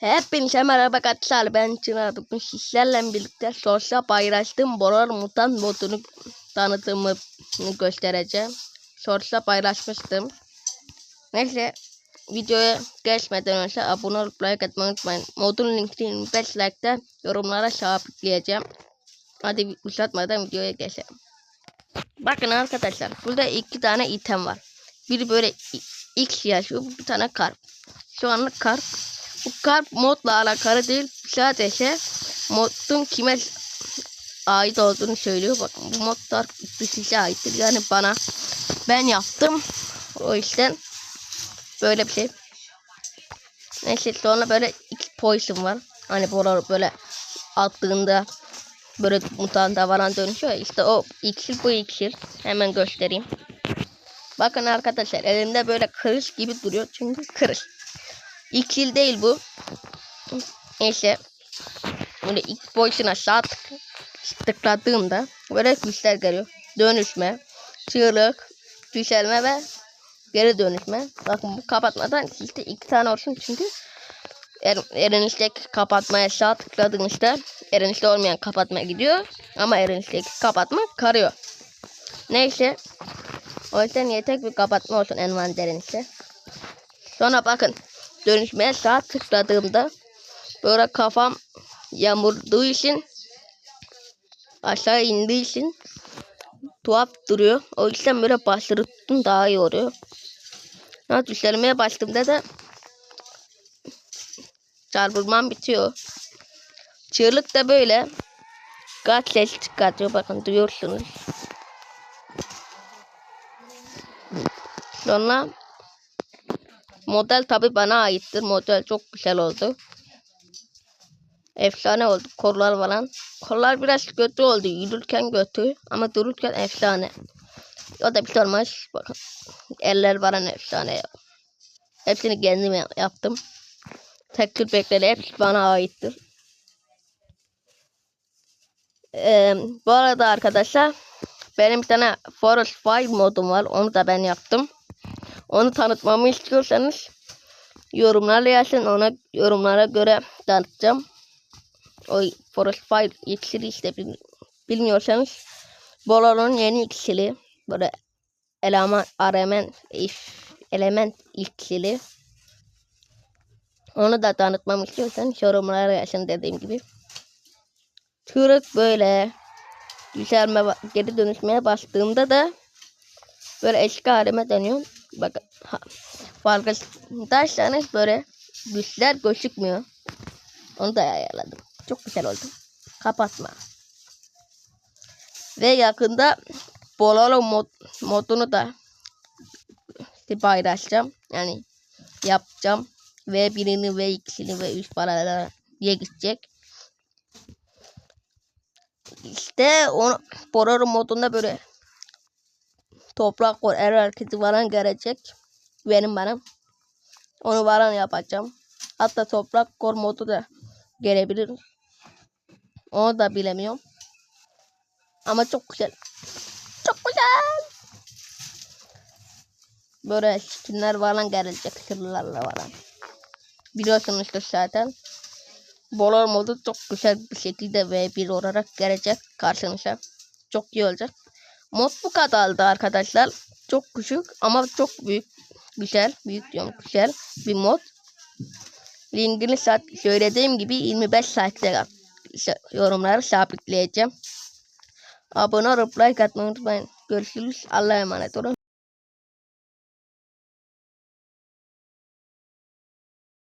Hepinize merhaba arkadaşlar ben Çınar bugün sizlerle birlikte sosyal paylaştığım Borar Mutant modunu tanıtımını göstereceğim. Sosyal paylaşmıştım. Neyse videoya geçmeden önce abone olup like atmayı unutmayın. Modun linkini 25 like'da yorumlara sabitleyeceğim. Hadi uzatmadan videoya geçelim. Bakın arkadaşlar burada iki tane item var. Biri böyle X yaşıyor bir tane karp. Şu anlık karp bu karp modla alakalı değil. Sadece modun kime ait olduğunu söylüyor. Bakın bu modlar size aittir. Yani bana ben yaptım. O yüzden böyle bir şey. Neyse sonra böyle iki poison var. Hani böyle böyle attığında böyle mutanta falan dönüşüyor. İşte o iksir bu iksir. Hemen göstereyim. Bakın arkadaşlar elimde böyle kırış gibi duruyor. Çünkü kırış. İkil değil bu. Neyse. Böyle ilk boyutuna sağ tık, tıkladığımda böyle güçler geliyor. Dönüşme, çığlık, düşelme ve geri dönüşme. Bakın bu kapatmadan işte iki tane olsun çünkü er, erinişteki kapatmaya sağ tıkladığınızda erinişte olmayan kapatma gidiyor. Ama erinişteki kapatma karıyor. Neyse. O yüzden yetek bir kapatma olsun envanterinizde. Sonra bakın dönüşmeye sağ tıkladığımda böyle kafam yamurduğu için aşağı indiği için tuhaf duruyor. O yüzden böyle bastırdım daha iyi oluyor. Ha, düşürmeye başladığımda da çarpılmam bitiyor. Çığlık da böyle kaç ses çıkartıyor bakın duyuyorsunuz. Sonra Model tabi bana aittir. Model çok güzel oldu. Efsane oldu. Kollar falan. Kollar biraz kötü oldu. Yürürken kötü ama dururken efsane. O da bir şey olmaz. Bakın. Eller falan efsane. Ya. Hepsini kendim yaptım. Tekrar bekleri hepsi bana aittir. Ee, bu arada arkadaşlar benim bir tane Forest Fire modum var. Onu da ben yaptım. Onu tanıtmamı istiyorsanız yorumlarla yazın. Ona yorumlara göre tanıtacağım. O Forest Fire iksiri işte bilmiyorsanız Bolo'nun yeni iksiri. Böyle element, element, element iksiri. Onu da tanıtmamı istiyorsanız yorumlara yazın dediğim gibi. Türk böyle yükselme geri dönüşmeye bastığımda da böyle eski halime dönüyor. Bakın farkındaysanız böyle güçler gözükmüyor. Onu da ayarladım. Çok güzel oldu. Kapatma. Ve yakında Bololo mod, modunu da paylaşacağım. Yani yapacağım. Ve birini ve ikisini ve üç paralara diye gidecek. İşte onu Bololo modunda böyle toprak var er hareketi falan gelecek. Benim bana. Onu varan yapacağım. Hatta toprak kor modu da gelebilir. Onu da bilemiyorum. Ama çok güzel. Çok güzel. Böyle skinler falan gelecek. Sırlarla falan. Biliyorsunuzdur zaten. Bolor modu çok güzel bir şekilde V1 olarak gelecek karşınıza. Çok iyi olacak. Mod bu kadardı arkadaşlar. Çok küçük ama çok büyük. Güzel. Büyük diyorum güzel bir mod. Linkini söylediğim gibi 25 saatte yorumları sabitleyeceğim. Abone olup like atmayı unutmayın. Görüşürüz. Allah'a emanet olun.